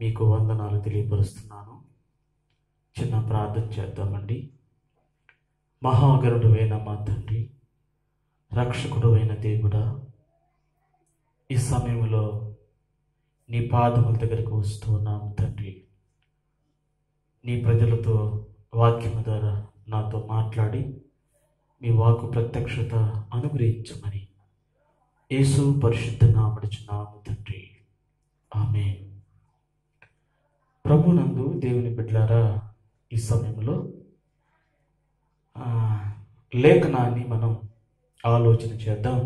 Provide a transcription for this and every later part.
మీకు వందనాలు తెలియపరుస్తున్నాను. చిన్న ప్రార్థన చేద్దామండి. మహాగరుడువైన మా తండ్రి రక్షకుడువైన దేవుడా ఈ సమయంలో నీ పాదముల దగ్గరకు వస్తూ ఉన్నాము తండ్రి. నీ ప్రజలతో వాక్యం ద్వారా నాతో మాట్లాడి మీ వాకు ప్రత్యక్షత అనుగ్రహించమని యేసు పరిశుద్ధ నామడుచున్నాము తండ్రి ఆమె ప్రభునందు దేవుని బిడ్డారా ఈ సమయంలో లేఖనాన్ని మనం ఆలోచన చేద్దాం.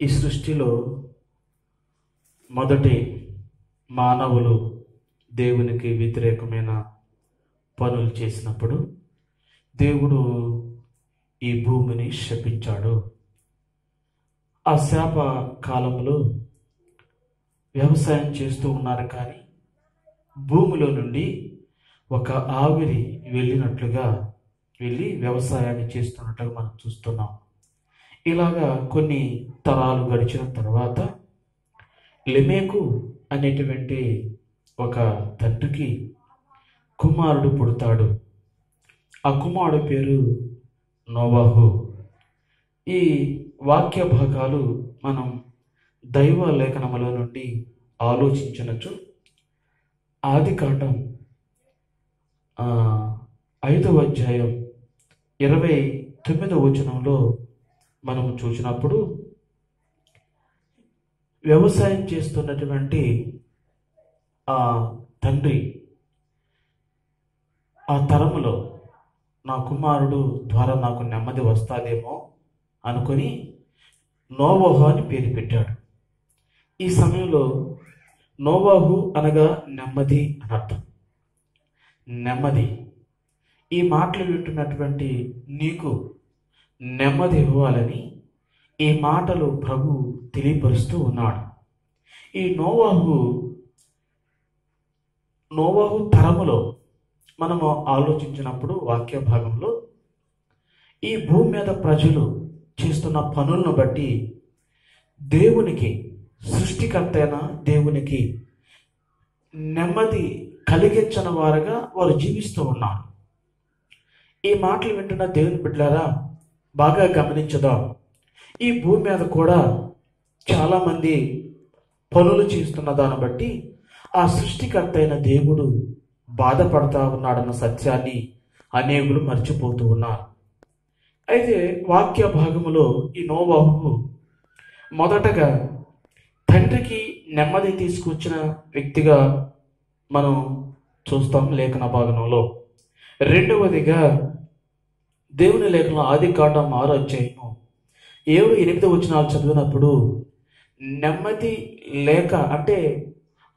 ఈ సృష్టిలో మొదటి మానవులు దేవునికి వ్యతిరేకమైన పనులు చేసినప్పుడు దేవుడు ఈ భూమిని శపించాడు. ఆ శాప కాలంలో వ్యవసాయం చేస్తూ ఉన్నారు కానీ భూమిలో నుండి ఒక ఆవిరి వెళ్ళినట్లుగా వెళ్ళి వ్యవసాయాన్ని చేస్తున్నట్టుగా మనం చూస్తున్నాం. ఇలాగా కొన్ని తరాలు గడిచిన తర్వాత లెమేకు అనేటువంటి ఒక తండ్రికి కుమారుడు పుడతాడు. ఆ కుమారుడు పేరు నోవాహు. ఈ వాక్య భాగాలు మనం దైవ లేఖనముల నుండి ఆలోచించనచ్చు ఆది కాండం ఐదవ అధ్యాయం ఇరవై తొమ్మిదవ వచనంలో మనం చూసినప్పుడు వ్యవసాయం చేస్తున్నటువంటి ఆ తండ్రి ఆ తరములో నా కుమారుడు ద్వారా నాకు నెమ్మది వస్తాదేమో అనుకొని నోవోహో అని పేరు పెట్టాడు. ఈ సమయంలో నోవాహు అనగా నెమ్మది అని అర్థం. నెమ్మది. ఈ మాటలు వింటున్నటువంటి నీకు నెమ్మది ఇవ్వాలని ఈ మాటలు ప్రభు తెలియపరుస్తూ ఉన్నాడు. ఈ నోవాహు నోవాహు తరములో మనము ఆలోచించినప్పుడు వాక్య భాగంలో ఈ భూమి మీద ప్రజలు చేస్తున్న పనులను బట్టి దేవునికి సృష్టికర్త అయిన దేవునికి నెమ్మది కలిగించని వారుగా వారు జీవిస్తూ ఉన్నారు. ఈ మాటలు వింటున్న దేవుని బిడ్డలారా బాగా గమనించదాం. ఈ భూమి మీద కూడా చాలామంది పనులు చేస్తున్న దాన్ని బట్టి ఆ సృష్టికర్త అయిన దేవుడు బాధపడతా ఉన్నాడన్న సత్యాన్ని అనేకులు మర్చిపోతూ ఉన్నారు. అయితే వాక్య భాగములో ఈ నోవాహు మొదటగా తండ్రికి నెమ్మది తీసుకొచ్చిన వ్యక్తిగా మనం చూస్తాం లేఖన భాగంలో. రెండవదిగా దేవుని లేఖనం ఆది కాండం ఆరో అధ్యాయము. ఏడు ఎనిమిది వచ్చినాలు చదివినప్పుడు నెమ్మది లేక అంటే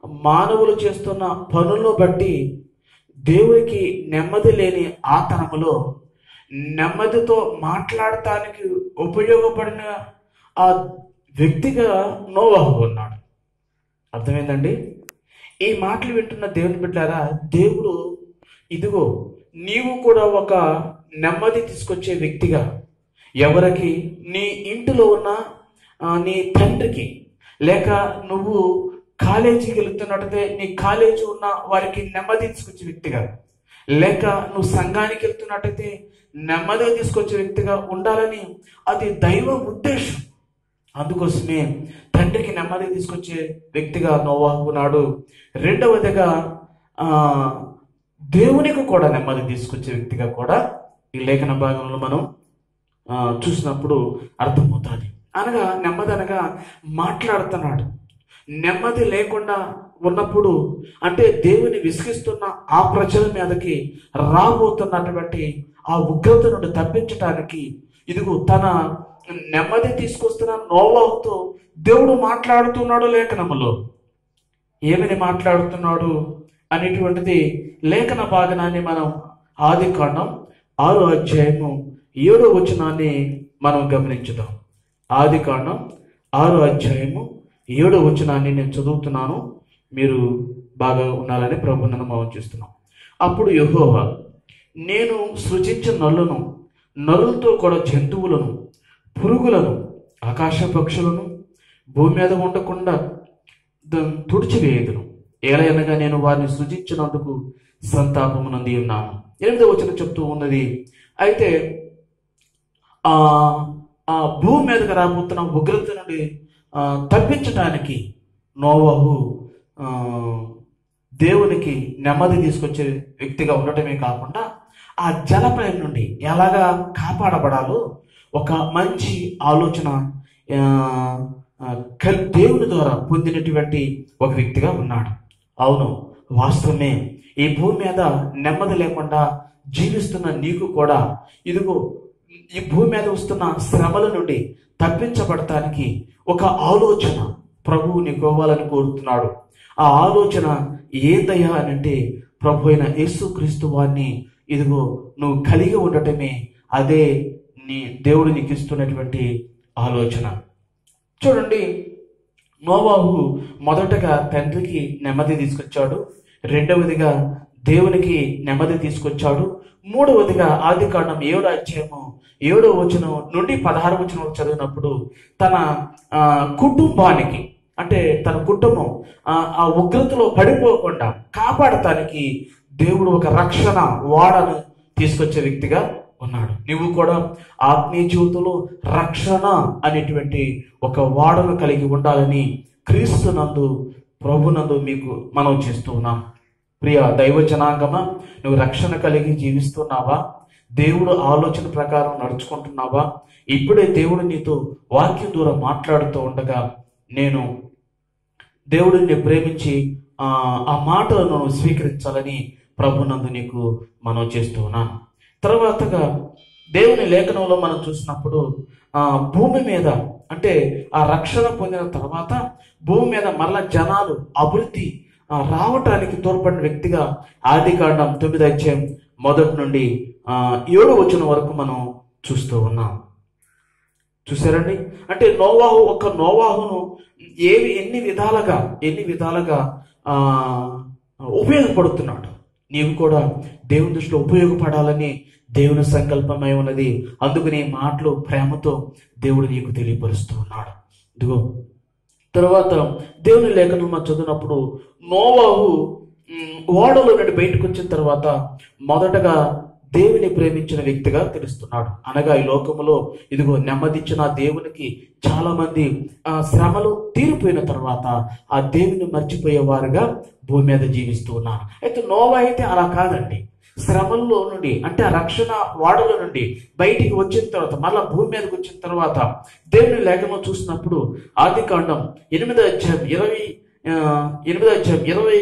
మానవులు చేస్తున్న పనులను బట్టి దేవుడికి నెమ్మది లేని ఆ నెమ్మదితో మాట్లాడటానికి ఉపయోగపడిన ఆ వ్యక్తిగా నోవాహు ఉన్నాడు. అర్థమైందండి? ఈ మాటలు వింటున్న దేవుని బిడ్డారా దేవుడు ఇదిగో నీవు కూడా ఒక నెమ్మది తీసుకొచ్చే వ్యక్తిగా ఎవరికి? నీ ఇంటిలో ఉన్న నీ తండ్రికి. లేక నువ్వు కాలేజీకి వెళుతున్నట్టయితే నీ కాలేజీ ఉన్న వారికి నెమ్మది తీసుకొచ్చే వ్యక్తిగా లేక నువ్వు సంఘానికి వెళ్తున్నట్టయితే నెమ్మది తీసుకొచ్చే వ్యక్తిగా ఉండాలని అది దైవ ఉద్దేశం. అందుకోసమే తండ్రికి నెమ్మది తీసుకొచ్చే వ్యక్తిగా నోవాహు నాడు రెండవదిగా దేవునికి కూడా నెమ్మది తీసుకొచ్చే వ్యక్తిగా కూడా ఈ లేఖన భాగంలో మనం చూసినప్పుడు అర్థమవుతుంది. అనగా నెమ్మది అనగా మాట్లాడుతున్నాడు. నెమ్మది లేకుండా ఉన్నప్పుడు అంటే దేవుని విసిగిస్తున్న ఆ ప్రజల మీదకి రాబోతున్నటువంటి ఆ ఉగ్రత నుండి తప్పించటానికి ఇదిగో తన నెమ్మది తీసుకొస్తున్న నోవాహుతో దేవుడు మాట్లాడుతున్నాడు లేఖనములో. ఏమని మాట్లాడుతున్నాడు అనేటువంటిది లేఖన భాగనాన్ని మనం ఆది కాండం ఆరో అధ్యాయము ఏడో వచనాన్ని మనం గమనించుదాం. ఆది కాండం ఆరో అధ్యాయము ఏడో వచనాన్ని నేను చదువుతున్నాను. మీరు బాగా ఉండాలని ప్రభు నమ్మకం చేస్తున్నాం. అప్పుడు యహోవా నేను సృజించిన నల్లును నరులతో కూడా జంతువులను పురుగులను ఆకాశ పక్షులను భూమి మీద ఉండకుండా తుడిచివేయదును. ఏలయనగా నేను వారిని సృజించినందుకు సంతాపము నంది ఉన్నాను. ఎనిమిదో వచ్చిన చెప్తూ ఉన్నది అయితే ఆ ఆ భూమి మీదకి రాబోతున్న ఉగ్రత నుండి తప్పించడానికి నోవాహు దేవునికి నెమ్మది తీసుకొచ్చే వ్యక్తిగా ఉండటమే కాకుండా ఆ జలప్రయం నుండి ఎలాగా కాపాడబడాలో ఒక మంచి ఆలోచన దేవుని ద్వారా పొందినటువంటి ఒక వ్యక్తిగా ఉన్నాడు. అవును వాస్తవమే. ఈ భూమి మీద నెమ్మది లేకుండా జీవిస్తున్న నీకు కూడా ఇదిగో ఈ భూమి మీద వస్తున్న శ్రమల నుండి తప్పించబడటానికి ఒక ఆలోచన ప్రభువు నీకు ఇవ్వాలని కోరుతున్నాడు. ఆ ఆలోచన ఏందయ్యా అని అంటే ప్రభు అయిన యేసుక్రీస్తు వారిని ఇదిగో నువ్వు కలిగి ఉండటమే అదే నీ దేవుడు నీకు ఇస్తున్నటువంటి ఆలోచన. చూడండి. నోవాహు మొదటగా తండ్రికి నెమ్మది తీసుకొచ్చాడు. రెండవదిగా దేవునికి నెమ్మది తీసుకొచ్చాడు. మూడవదిగా ఆది కాండం ఏడో అధ్యాయము ఏడో వచనం నుండి పదహారు వచనం చదివినప్పుడు తన కుటుంబానికి అంటే తన కుటుంబం ఆ, ఆ ఉగ్రతలో పడిపోకుండా కాపాడటానికి దేవుడు ఒక రక్షణ వాడను తీసుకొచ్చే వ్యక్తిగా ఉన్నాడు. నువ్వు కూడా ఆత్మీయ జీవితంలో రక్షణ అనేటువంటి ఒక వాడను కలిగి ఉండాలని క్రీస్తు నందు ప్రభునందు మీకు మనం చేస్తూ ఉన్నాం. ప్రియ దైవజనాంగమ నువ్వు రక్షణ కలిగి జీవిస్తున్నావా? దేవుడు ఆలోచన ప్రకారం నడుచుకుంటున్నావా? ఇప్పుడే దేవుడు నీతో వాక్యం ద్వారా మాట్లాడుతూ ఉండగా నేను దేవుడిని ప్రేమించి ఆ ఆ మాటలను స్వీకరించాలని ప్రభునందు నీకు మనం చేస్తూ ఉన్నాను తర్వాతగా దేవుని లేఖనంలో మనం చూసినప్పుడు ఆ భూమి మీద అంటే ఆ రక్షణ పొందిన తర్వాత భూమి మీద మరలా జనాలు అభివృద్ధి రావటానికి తోడ్పడిన వ్యక్తిగా ఆది కాండం తొమ్మిది అధ్యాయం మొదటి నుండి ఆ ఏడు వచ్చిన వరకు మనం చూస్తూ ఉన్నాం. చూసారండి అంటే నోవాహు ఒక నోవాహును ఏవి ఎన్ని విధాలుగా ఎన్ని విధాలుగా ఉపయోగపడుతున్నాడు? నీవు కూడా దేవుని దృష్టిలో ఉపయోగపడాలని దేవుని సంకల్పమై ఉన్నది. అందుకు నీ మాటలు ప్రేమతో దేవుడు నీకు తెలియపరుస్తూ ఉన్నాడు. ఇదిగో తర్వాత దేవుని లేఖనం మనం చదివినప్పుడు నోవాహు ఓడలో నుండి బయటకు వచ్చిన తర్వాత మొదటగా దేవుని ప్రేమించిన వ్యక్తిగా తెలుస్తున్నాడు. అనగా ఈ లోకములో ఇదిగో నెమ్మదించిన దేవునికి చాలా మంది ఆ శ్రమలు తీరిపోయిన తర్వాత ఆ దేవుని మర్చిపోయేవారుగా భూమి మీద జీవిస్తూ ఉన్నారు. అయితే నోవా అయితే అలా కాదండి. శ్రమల్లో నుండి అంటే ఆ రక్షణ వాడల నుండి బయటికి వచ్చిన తర్వాత మళ్ళా భూమి మీదకి వచ్చిన తర్వాత దేవుని లేఖనం చూసినప్పుడు ఆది కాండం ఎనిమిదో అధ్యాయం ఇరవై ఎనిమిదో అధ్యాయం ఇరవై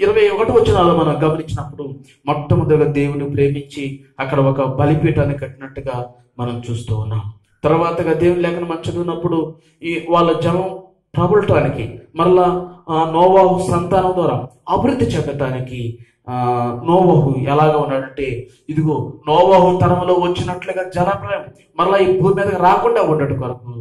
ఇరవై ఒకటి వచ్చినాలో మనం గమనించినప్పుడు మొట్టమొదటిగా దేవుని ప్రేమించి అక్కడ ఒక బలిపీఠాన్ని కట్టినట్టుగా మనం చూస్తూ ఉన్నాం. తర్వాతగా దేవుని లేఖను మనం చదివినప్పుడు ఈ వాళ్ళ జనం ప్రబలటానికి మరలా నోవాహు సంతానం ద్వారా అభివృద్ధి చెందటానికి నోవాహు ఎలాగా ఉన్నాడంటే ఇదిగో నోవాహు తరంలో వచ్చినట్లుగా జలప్రయం మరలా ఈ భూమి మీదకి రాకుండా ఉండటం కొరకు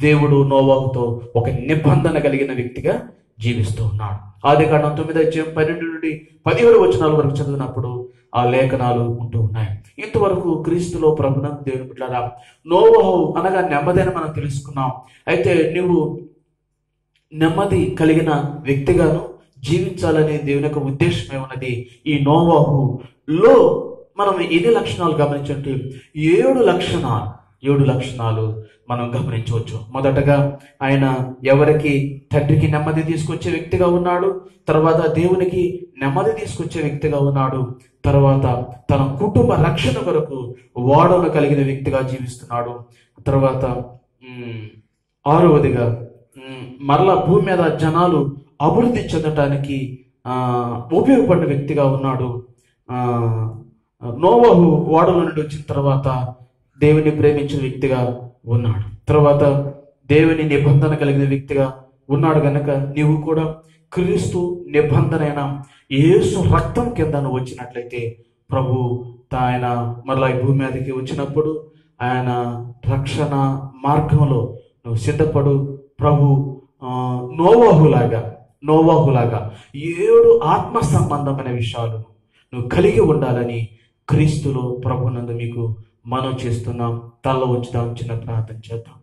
దేవుడు నోవాహుతో ఒక నిబంధన కలిగిన వ్యక్తిగా జీవిస్తూ ఉన్నాడు. ఆది కాండం తొమ్మిది అధ్యాయం పన్నెండు నుండి పదిహేడు వచనాల వరకు చదివినప్పుడు ఆ లేఖనాలు ఉంటూ ఉన్నాయి. ఇంతవరకు క్రీస్తులో ప్రభున దేవుని బిడ్డారా నోవహు అనగా నెమ్మదని మనం తెలుసుకున్నాం. అయితే నువ్వు నెమ్మది కలిగిన వ్యక్తిగాను జీవించాలనే దేవుని యొక్క ఉద్దేశం ఏమన్నది? ఈ నోవహులో మనం ఎన్ని లక్షణాలు గమనించంటే ఏడు లక్షణాలు ఏడు లక్షణాలు మనం గమనించవచ్చు. మొదటగా ఆయన ఎవరికి? తండ్రికి నెమ్మది తీసుకొచ్చే వ్యక్తిగా ఉన్నాడు. తర్వాత దేవునికి నెమ్మది తీసుకొచ్చే వ్యక్తిగా ఉన్నాడు. తర్వాత తన కుటుంబ రక్షణ కొరకు వాడను కలిగిన వ్యక్తిగా జీవిస్తున్నాడు. తర్వాత ఆరవదిగా మరలా భూమి మీద జనాలు అభివృద్ధి చెందటానికి ఉపయోగపడిన వ్యక్తిగా ఉన్నాడు. నోవహు ఓడల నుండి వచ్చిన తర్వాత దేవుని ప్రేమించిన వ్యక్తిగా ఉన్నాడు. తర్వాత దేవుని నిబంధన కలిగిన వ్యక్తిగా ఉన్నాడు గనక నీవు కూడా క్రీస్తు నిబంధన అయినా యేసు రక్తం కింద నువ్వు వచ్చినట్లయితే ప్రభు ఆయన మరలా ఈ భూమి మీదకి వచ్చినప్పుడు ఆయన రక్షణ మార్గంలో నువ్వు సిద్ధపడు ప్రభు నోవాహులాగా నోవాహులాగా ఏడు ఆత్మ సంబంధమైన విషయాలు నువ్వు కలిగి ఉండాలని క్రీస్తులో ప్రభునందు మీకు మనం చేస్తున్నాం. తల్ల వచ్చుదాం చిన్న ప్రార్థన చేద్దాం.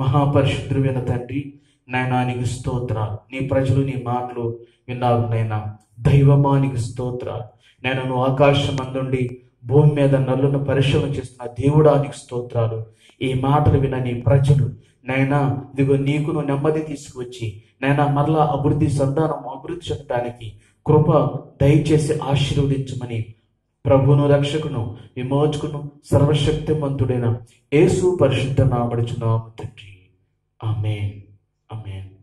మహాపరిశుద్ధుడైన తండ్రి నాయనా నీకు స్తోత్రాలు నీ ప్రజలు నీ మాటలు విన్నారు నైనా దైవమానికి స్తోత్రాలు నేను నువ్వు ఆకాశం అందుండి భూమి మీద నల్లును పరిశ్రమ చేస్తున్న దేవుడానికి స్తోత్రాలు. ఈ మాటలు విన నీ ప్రజలు నైనా ఇదిగో నీకు నువ్వు నెమ్మది తీసుకువచ్చి నైనా మరలా అభివృద్ధి సంతానం అభివృద్ధి చెందడానికి కృప దయచేసి ఆశీర్వదించమని ప్రభును రక్షకును విమోచకును సర్వశక్తిమంతుడైన యేసు పరిశుద్ధ నామడుచున్నాము తండ్రి. ఆమెన్. ఆమెన్.